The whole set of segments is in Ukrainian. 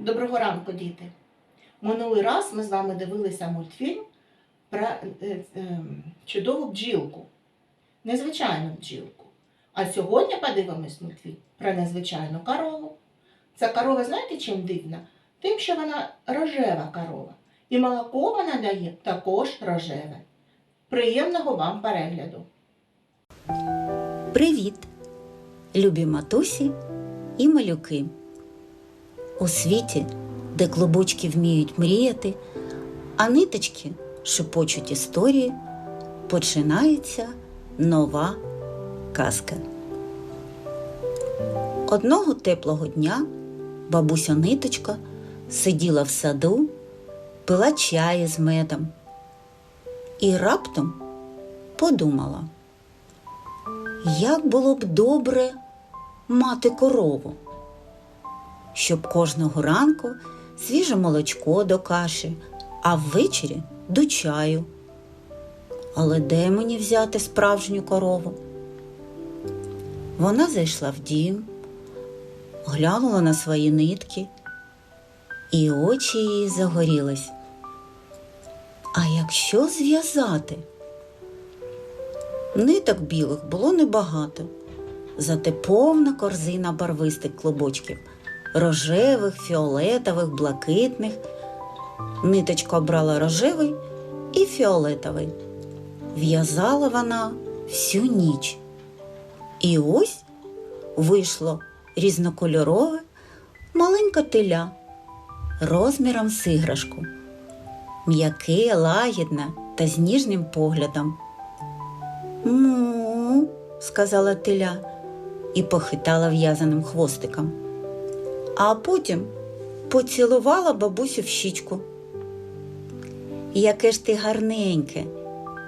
Доброго ранку, діти! Минулий раз ми з вами дивилися мультфільм про е, е, чудову бджілку, незвичайну бджілку. А сьогодні подивимось мультфільм про незвичайну корову. Ця корова, знаєте, чим дивна? Тим, що вона рожева корова. І молоко вона дає також рожеве. Приємного вам перегляду! Привіт, любі матусі і малюки. У світі, де клубочки вміють мріяти, а ниточки шепочуть історії, починається нова казка. Одного теплого дня бабуся ниточка сиділа в саду, пила чай з медом і раптом подумала. Як було б добре мати корову, щоб кожного ранку свіже молочко до каші, а ввечері до чаю. Але де мені взяти справжню корову? Вона зайшла в дім, глянула на свої нитки, і очі її загорілись. А якщо зв'язати? Ниток білих було небагато, зате повна корзина барвистих клубочків рожевих, фіолетових, блакитних. Ниточка обрала рожевий і фіолетовий. В'язала вона всю ніч. І ось вийшло різнокольорове маленьке теля розміром з іграшку, м'яке, лагідне та з ніжним поглядом. Му, сказала теля і похитала в'язаним хвостиком. А потім поцілувала бабусю в щічку. Яке ж ти гарненьке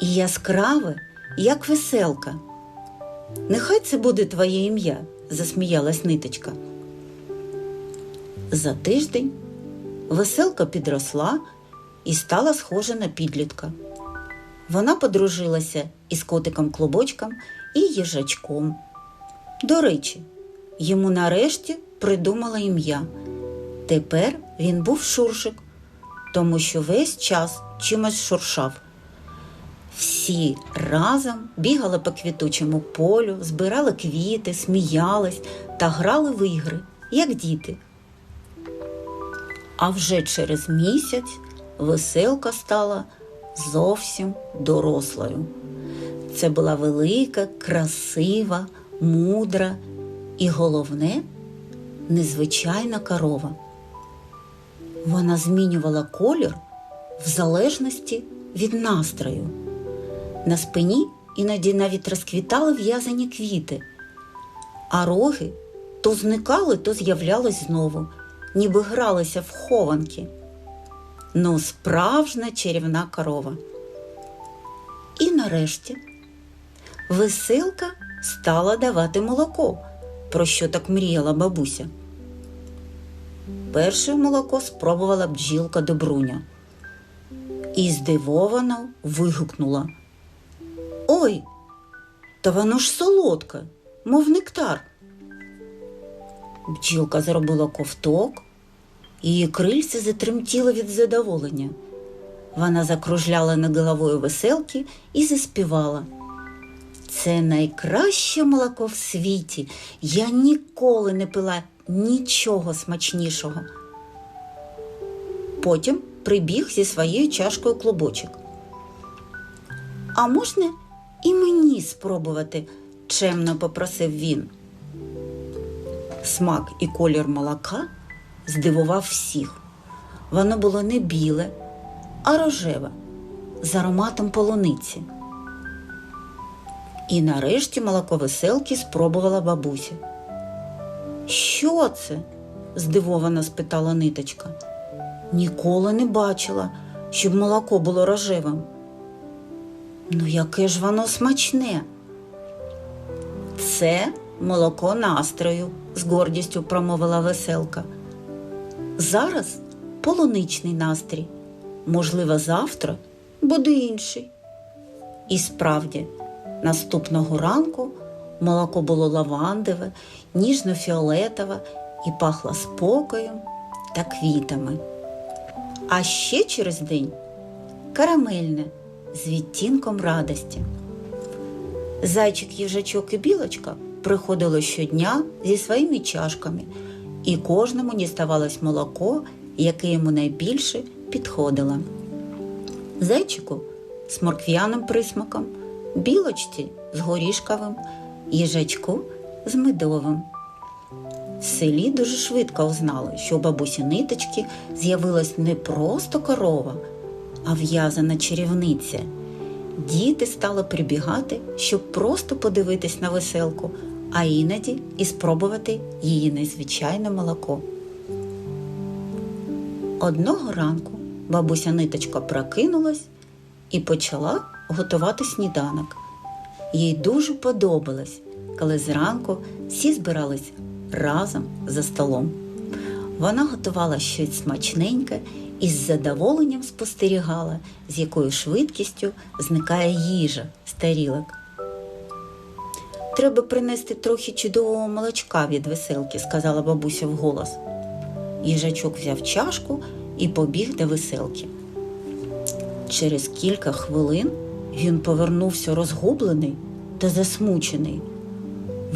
і яскраве, як веселка. Нехай це буде твоє ім'я, засміялась ниточка. За тиждень веселка підросла і стала схожа на підлітка. Вона подружилася із котиком клубочком і їжачком. До речі, йому нарешті придумала ім'я. Тепер він був шуршик, тому що весь час чимось шуршав. Всі разом бігали по квітучому полю, збирали квіти, сміялись та грали в ігри, як діти. А вже через місяць веселка стала зовсім дорослою. Це була велика, красива, мудра і головне незвичайна корова. Вона змінювала колір в залежності від настрою. На спині іноді навіть розквітали в'язані квіти, а роги то зникали, то з'являлись знову, ніби гралися в хованки. Ну, справжня чарівна корова. І нарешті веселка стала давати молоко, про що так мріяла бабуся. Перше молоко спробувала бджілка Добруня і здивовано вигукнула. Ой, та воно ж солодке, мов нектар. Бджілка зробила ковток, її крильці затремтіли від задоволення. Вона закружляла над головою веселки і заспівала. Це найкраще молоко в світі. Я ніколи не пила нічого смачнішого. Потім прибіг зі своєю чашкою клубочок. А можна і мені спробувати? чемно попросив він. Смак і колір молока здивував всіх. Воно було не біле, а рожеве, з ароматом полуниці. І нарешті молоко веселки спробувала бабуся. Що це? здивовано спитала ниточка. Ніколи не бачила, щоб молоко було рожевим. Ну, яке ж воно смачне? Це молоко настрою, з гордістю промовила веселка. Зараз полуничний настрій. Можливо, завтра буде інший. І справді, наступного ранку молоко було лавандове, ніжно-фіолетове і пахло спокоєм та квітами. А ще через день карамельне з відтінком радості. Зайчик, їжачок і білочка приходили щодня зі своїми чашками, і кожному діставалось молоко, яке йому найбільше підходило. Зайчику з моркв'яним присмаком, білочці з горішковим, їжачку з медовим. В селі дуже швидко узнали, що у бабусі ниточки з'явилась не просто корова, а в'язана чарівниця. Діти стали прибігати, щоб просто подивитись на веселку, а іноді і спробувати її незвичайне молоко. Одного ранку бабуся ниточка прокинулась і почала готувати сніданок. Їй дуже подобалось, коли зранку всі збирались разом за столом. Вона готувала щось смачненьке і з задоволенням спостерігала, з якою швидкістю зникає їжа з тарілок. Треба принести трохи чудового молочка від веселки, сказала бабуся вголос. Їжачок взяв чашку і побіг до веселки. Через кілька хвилин він повернувся розгублений та засмучений.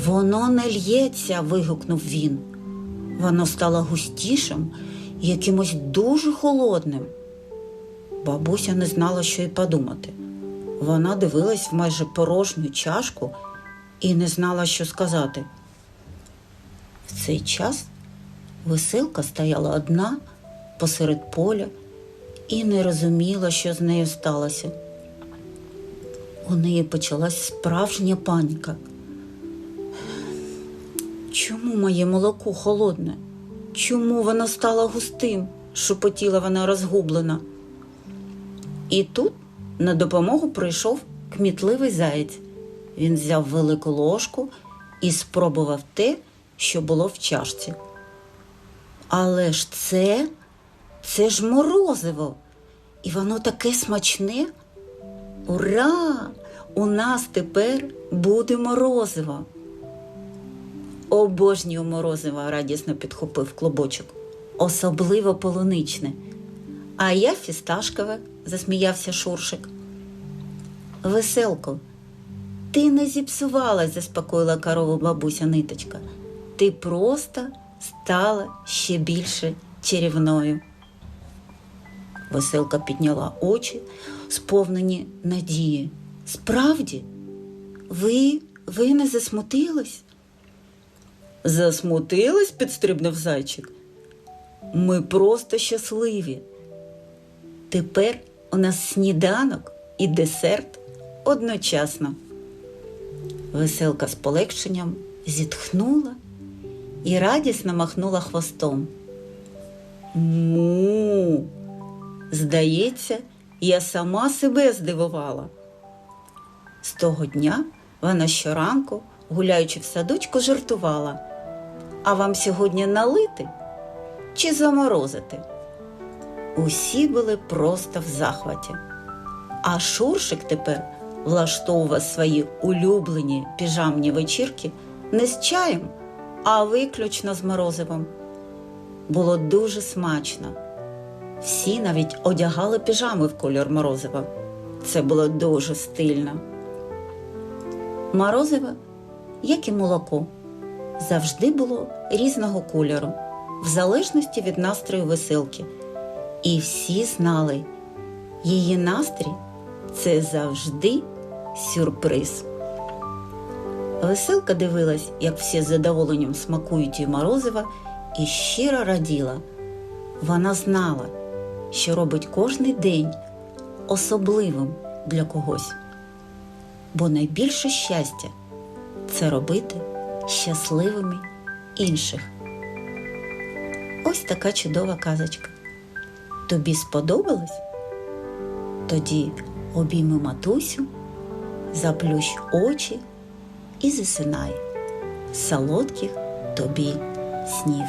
Воно не л'ється, вигукнув він. Воно стало густішим і якимось дуже холодним. Бабуся не знала, що й подумати. Вона дивилась в майже порожню чашку і не знала, що сказати. В цей час веселка стояла одна посеред поля і не розуміла, що з нею сталося. У неї почалась справжня паніка. Чому моє молоко холодне? Чому воно стало густим? шепотіла вона розгублена. І тут на допомогу прийшов кмітливий заєць. Він взяв велику ложку і спробував те, що було в чашці. Але ж це, це ж морозиво, і воно таке смачне. Ура! У нас тепер буде морозиво. Обожнюю морозиво, радісно підхопив клубочок, особливо полуничне. А я фісташкове, засміявся Шуршик. Веселко, ти не зіпсувалась, заспокоїла корову бабуся ниточка. Ти просто стала ще більше чарівною. Веселка підняла очі, сповнені надії. Справді, ви, ви не засмутились? Засмутилась, підстрибнув зайчик. Ми просто щасливі. Тепер у нас сніданок і десерт одночасно. Веселка з полегшенням зітхнула і радісно махнула хвостом. Му, здається, я сама себе здивувала. З того дня вона щоранку, гуляючи в садочку, жартувала. А вам сьогодні налити чи заморозити? Усі були просто в захваті. А Шуршик тепер влаштовував свої улюблені піжамні вечірки не з чаєм, а виключно з морозивом. Було дуже смачно. Всі навіть одягали піжами в кольор морозива. Це було дуже стильно. Морозиво, як і молоко, завжди було різного кольору, в залежності від настрою веселки. І всі знали, її настрій це завжди сюрприз. Веселка дивилась, як всі з задоволенням смакують її морозива, і щиро раділа. Вона знала, що робить кожний день особливим для когось. Бо найбільше щастя це робити щасливими інших. Ось така чудова казочка. Тобі сподобалось? Тоді обійми матусю, заплющ очі і засинай солодких тобі снів.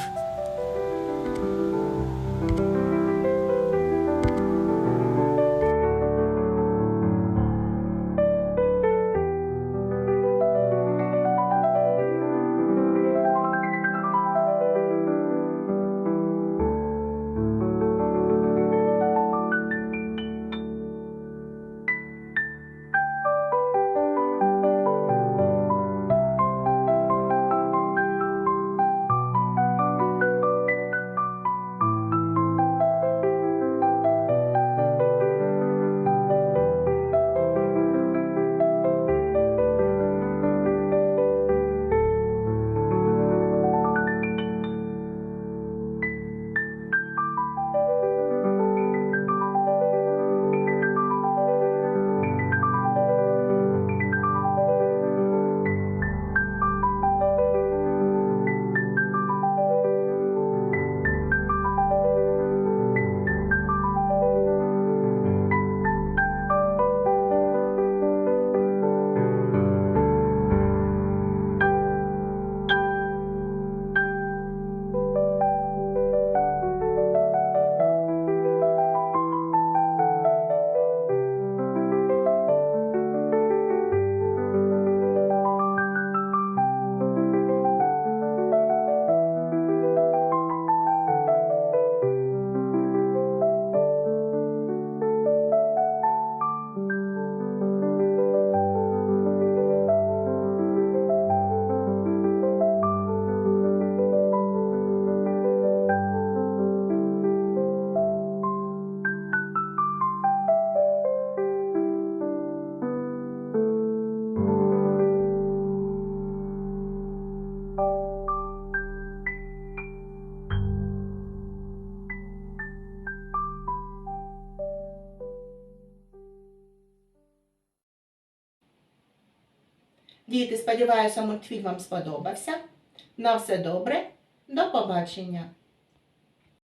Діти, сподіваюся, мультфільм вам сподобався. На все добре. До побачення!